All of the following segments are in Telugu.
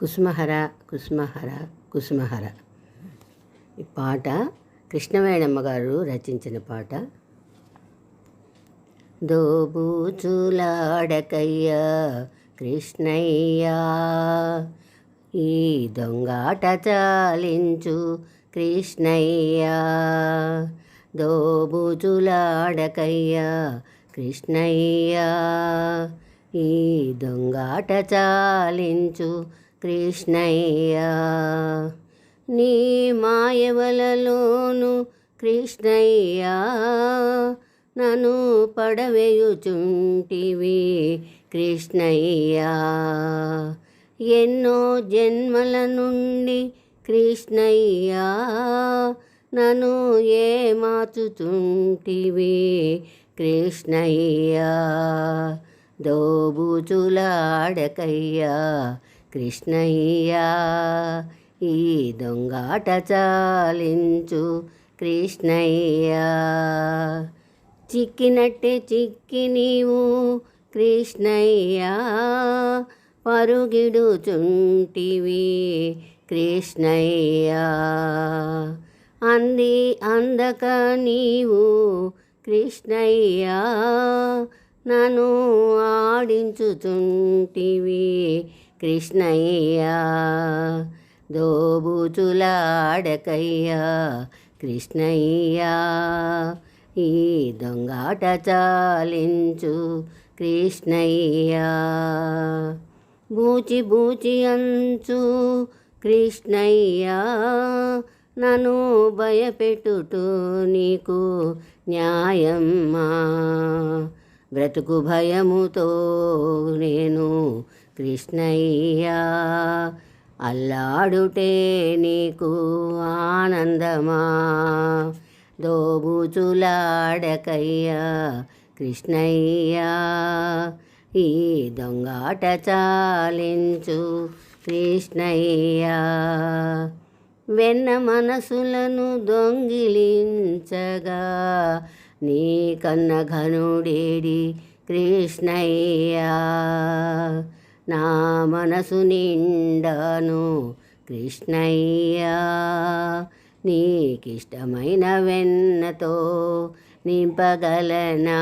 కుసుమహర కుసుమహర కుసుమహర. ఈ పాట కృష్ణవేణమ్మ గారు రచించిన పాట. దోబూచులాడకయ్యా కృష్ణయ్యా ఈ దొంగాట చాలించు కృష్ణయ్యా. దోబూచులాడకయ్యా కృష్ణయ్యా ఈ దొంగాట చాలించు కృష్ణయ్యా. నీ మాయవలలోను కృష్ణయ్యా నను పడవేయుచుంటివి కృష్ణయ్యా. ఎన్నో జన్మల నుండి కృష్ణయ్యా నను ఏమాచుచుంటివి కృష్ణయ్యా. దోబుచులాడకయ్యా కృష్ణయ్యా ఈ దొంగాట చాలించు కృష్ణయ్యా. చిక్కినట్టే చిక్కి నీవు కృష్ణయ్యా పరుగిడుచుంటివి కృష్ణయ్యా. అంది అందక నీవు కృష్ణయ్యా నన్ను ఆడించుచుంటివి కృష్ణయ్యా దోబూచులాడకయ్యా కృష్ణయ్యా ఈ దొంగాట చాలించు కృష్ణయ్యా. బూచి బూచి అంచు కృష్ణయ్యా నన్ను భయపెట్టుటూ నీకు న్యాయమ్మా. బ్రతుకు భయముతో నేను కృష్ణయ్యా అల్లాడుటే నీకు ఆనందమా? దోబుచులాడకయ్యా కృష్ణయ్యా ఈ దొంగాట చాలించు కృష్ణయ్యా. వెన్న మనసులను దొంగిలించగా నీ కన్న ఘనుడేడి కృష్ణయ్యా. నా మనసు నిండాను కృష్ణయ్యా నీకిష్టమైన వెన్నతో నింపగలనా?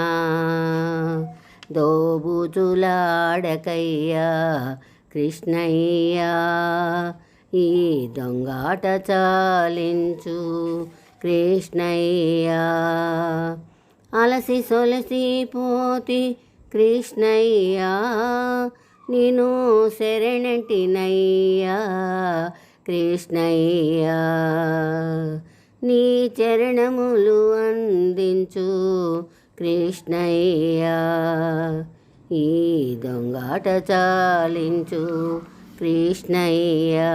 దోబుచులాడకయ్యా కృష్ణయ్యా ఈ దొంగాట చాలించు కృష్ణయ్యా. అలసి సొలసి పోతి కృష్ణయ్యా నేను శరణటినయ్యా కృష్ణయ్యా. నీ చరణములు అందించు కృష్ణయ్యా. ఈ దొంగాట చాలించు కృష్ణయ్యా.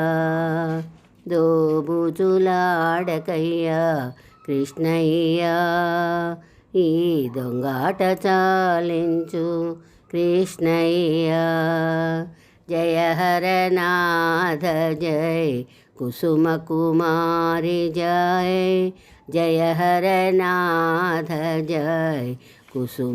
దోబుజులాడకయ్యా కృష్ణయ్యా. ఈ దొంగాట చాలించు कृष्णय जय हरनाथ जय कुसुमकुमारि जय जय हरनाथ जय कुसुमकुमारि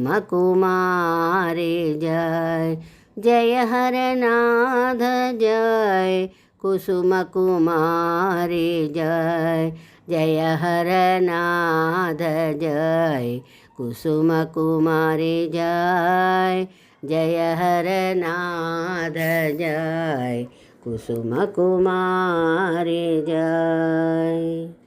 जय जय हरनाथ जय कुसुमकुमारि जय जय हरनाथ जय कुसुमकुमारि जय जय हरनाथ जय कुसुमकुमारी जय